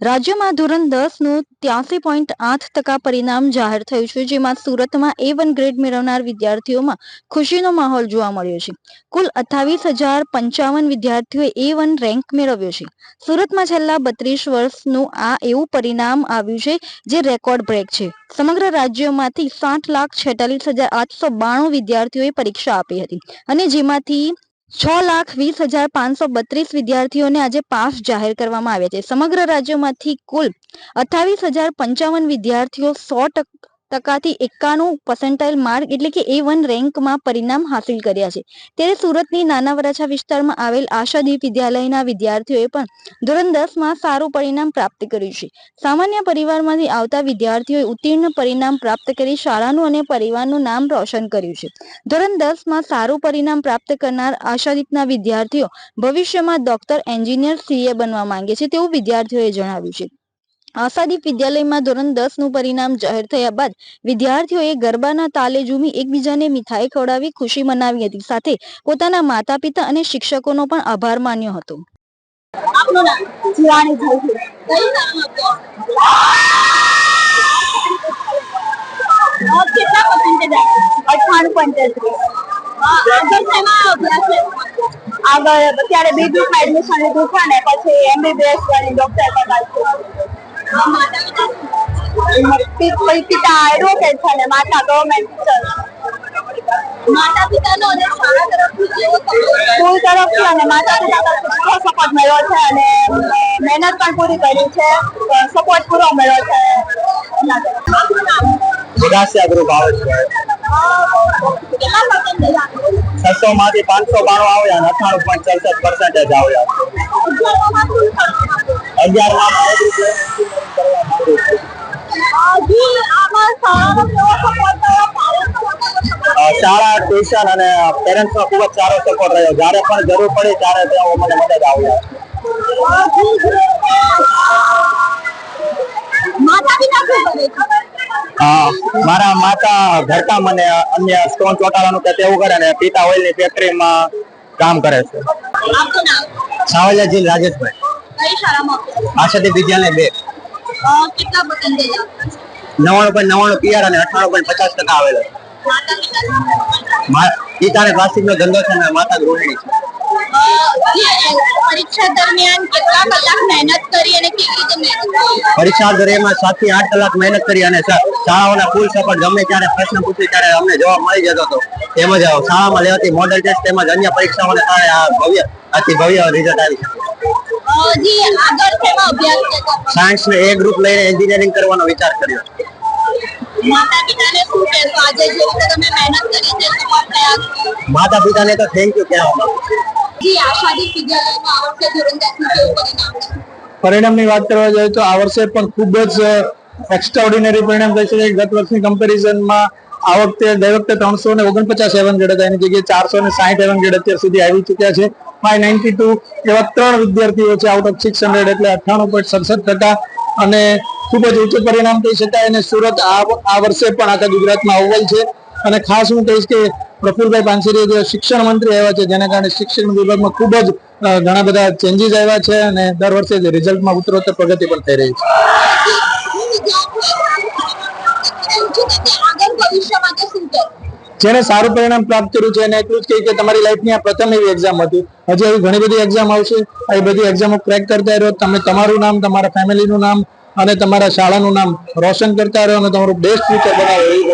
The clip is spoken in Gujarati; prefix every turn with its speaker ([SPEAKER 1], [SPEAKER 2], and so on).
[SPEAKER 1] રાજ્યમાં ધોરણ દસનું ત્યાસી પોઈન્ટ આઠ ટકા પરિણામ જાહેર થયું છે, જેમાં સુરતમાં એ વન ગ્રેડ મેળવનાર વિદ્યાર્થીઓમાં ખુશીનો માહોલ જોવા મળ્યો છે. કુલ અઠ્ઠાવીસ હજાર પંચાવન વિદ્યાર્થીઓએ એ વન રેન્ક મેળવ્યો છે. સુરતમાં છેલ્લા બત્રીસ વર્ષનું આ એવું પરિણામ આવ્યું છે, જે રેકોર્ડ બ્રેક છે. સમગ્ર રાજ્યમાંથી સાત લાખ છેતાલીસ હજાર આઠસો બાણું વિદ્યાર્થીઓએ પરીક્ષા આપી હતી અને જેમાંથી છ લાખ વીસ હજાર પાંચસો બત્રીસ વિદ્યાર્થીઓને આજે પાસ જાહેર કરવામાં આવ્યા છે. સમગ્ર રાજ્યમાંથી કુલ અઠ્ઠાવીસ હજાર પંચાવન વિદ્યાર્થીઓ સો ટક- ટકાથી એકાણું પર્સન્ટાઇલ માર્ક એટલે કે એ વન રેન્કમાં પરિણામ હાસિલ કર્યા છે. ત્યારે સુરતની નાના વરાછા વિસ્તારમાં આવેલ આશાદીપ વિદ્યાલયના વિદ્યાર્થીઓએ પણ ધોરણ દસમાં સારું પરિણામ પ્રાપ્ત કર્યું છે. સામાન્ય પરિવારમાંથી આવતા વિદ્યાર્થીઓએ ઉત્તીર્ણ પરિણામ પ્રાપ્ત કરી શાળાનું અને પરિવારનું નામ રોશન કર્યું છે. ધોરણ દસમાં સારું પરિણામ પ્રાપ્ત કરનાર આશાદીપના વિદ્યાર્થીઓ ભવિષ્યમાં ડોક્ટર એન્જિનિયર સીએ બનવા માંગે છે તેવું વિદ્યાર્થીઓએ જણાવ્યું છે. આશાદીપ વિદ્યાલયમાં ધોરણ દસનું પરિણામ જાહેર થયા બાદ વિદ્યાર્થીઓએ ગરબાના તાલે ઝૂમી એકબીજાને મીઠાઈ ખવડાવી ખુશી મનાવી હતી. સાથે પોતાના માતા પિતા અને શિક્ષકોનો પણ આભાર માન્યો હતો.
[SPEAKER 2] આગળ
[SPEAKER 3] અત્યારે બીબી એડમિશન લીધું છે ને, પછી એમબીબીએસ ડોક્ટર કરવા
[SPEAKER 2] અ, માતા પિતા
[SPEAKER 3] છું પિતા એડવોકેટ છે ને માતા ગવર્મેન્ટ ટીચર
[SPEAKER 2] માતા પિતાનો અને શાળા તરફથી કેવો support?
[SPEAKER 3] સ્કૂલ તરફથી અને માતા પિતા તરફથી પૂરો સપોર્ટ મળ્યો છે અને મેં મહેનત પણ પૂરી કરી છે સપોર્ટ પૂરો મળ્યો છે એના તરફથી.
[SPEAKER 2] આપનું નામ
[SPEAKER 4] વિકાસિયા ગ્રુપ આવે છે
[SPEAKER 2] કેટલા પર્સન્ટેજ આવ્યા
[SPEAKER 4] છસો માંથી પાંચસો બાણું આવ્યા અને અઠાણું પોઈન્ટ સડસઠ પર્સન્ટેજ આવ્યા શાળા ટ્યુશન અને પેરેન્ટ્સ નો ખૂબ જ સારો સપોર્ટ રહ્યો. જ્યારે પણ જરૂર પડી ત્યારે તેઓ મને મદદ આવ્યા અ, મારા માતા ઘરકામ મને અન્ય સ્ટોન ચોટાડવાનું કે તેવું કરે અને પિતા ઓઇલની ફેક્ટરીમાં કામ કરે છે. સાવલિયાજી રાજેશભાઈ. આશાદી વિદ્યાલય બે.
[SPEAKER 2] અ, કેટલા પર્સન્ટેજ આવ્યા
[SPEAKER 4] નવ્વાણું પોઈન્ટ નવ્વાણું પીઆર અને અઠાણું પોઈન્ટ પચાસ ટકા આવેલો.
[SPEAKER 2] માતા પિતા શું કરે છે?
[SPEAKER 4] મા- પિતાને પ્લાસ્ટિકનો ધંધો છે અને માતા ગૃહિણી છે.
[SPEAKER 2] અ, જે પરીક્ષા દરમિયાન કેટલા કલાક મહેનત કરી અને કેવી રીતે મહેનત કરી
[SPEAKER 4] પરીક્ષા દરમિયાન સાતથી આઠ કલાક મહેનત કરી અને શા- શાળાઓના ફૂલ સપોર્ટ ગમે ત્યારે પ્રશ્ન પૂછે ત્યારે અમને જવાબ મળી જતો હતો. તેમજ શાળામાં લેવાતી મોડેલ ટેસ્ટ તેમજ અન્ય પરીક્ષાઓને કારણે આ ભવ્ય અતિ ભવ્ય રિઝલ્ટ આવી શકે.
[SPEAKER 2] અ, જી આગળ શેમાં અભ્યાસ કરતા
[SPEAKER 4] સાયન્સ ને એ ગ્રુપ લઈને એન્જિનિયરિંગ કરવાનો વિચાર કર્યો.
[SPEAKER 2] માતા પિતાને શું કહેશો? આજે જે રીતે તમે મહેનત કરી છે રહ્યા છો
[SPEAKER 4] માતા પિતાને તો થેન્ક યુ કહેવા માંગુ
[SPEAKER 2] જી આશાદી વિદ્યાલયમાં આ ધોરણ દસનું કેવું પરિણામ
[SPEAKER 5] પરિણામની વાત કરવા જઈએ તો આ વર્ષે પણ ખૂબ જ એક્સ્ટ્રાઓર્ડિનરી પરિણામ થઈ છે ગત વર્ષની કમ્પેરિઝનમાં આ વખતે, દર વખતે ત્રણસો ને ઓગણપચાસ એવન ગ્રેડ હતા. એની જગ્યાએ ચારસો ને સાહીઠ એવન ગ્રેડ અત્યાર સુધી આવી ચુક્યા છે. ફાઈવ નાઇન્ટી ટુ એવા ત્રણ વિદ્યાર્થીઓ છે આઉટ ઓફ સિક્સ હંડ્રેડ એટલે અઠ્ઠાણું પોઈન્ટ સડસઠ ટકા. અને ખૂબ જ ઊંચું પરિણામ કહી શકાય અને સુરત આ વર્ષે પણ આખા ગુજરાતમાં અવ્વલ છે. અને ખાસ હું કહીશ કે પ્રફુલભાઈ પાનસેરીએ જે શિક્ષણ મંત્રી આવ્યા છે, જેના કારણે શિક્ષણ વિભાગમાં ખૂબ જ ઘણા બધા ચેન્જીસ આવ્યા છે અને દર વર્ષે રિઝલ્ટમાં ઉત્તરોત્તર પ્રગતિ પણ થઈ રહી છે. જેને સારું પરિણામ પ્રાપ્ત કર્યું છે એને એટલું જ કે તમારી લાઈફની આ પ્રથમ એવી એક્ઝામ હતી. હજી એવી ઘણી બધી એક્ઝામ આવશે. આ બધી એક્ઝામો ક્રેક કરતા રહ્યો. તમે તમારું નામ, તમારા ફેમિલીનું નામ અને તમારા શાળાનું નામ રોશન કરતા રહ્યો અને તમારું બેસ્ટ ફ્યુચર બનાવો એવી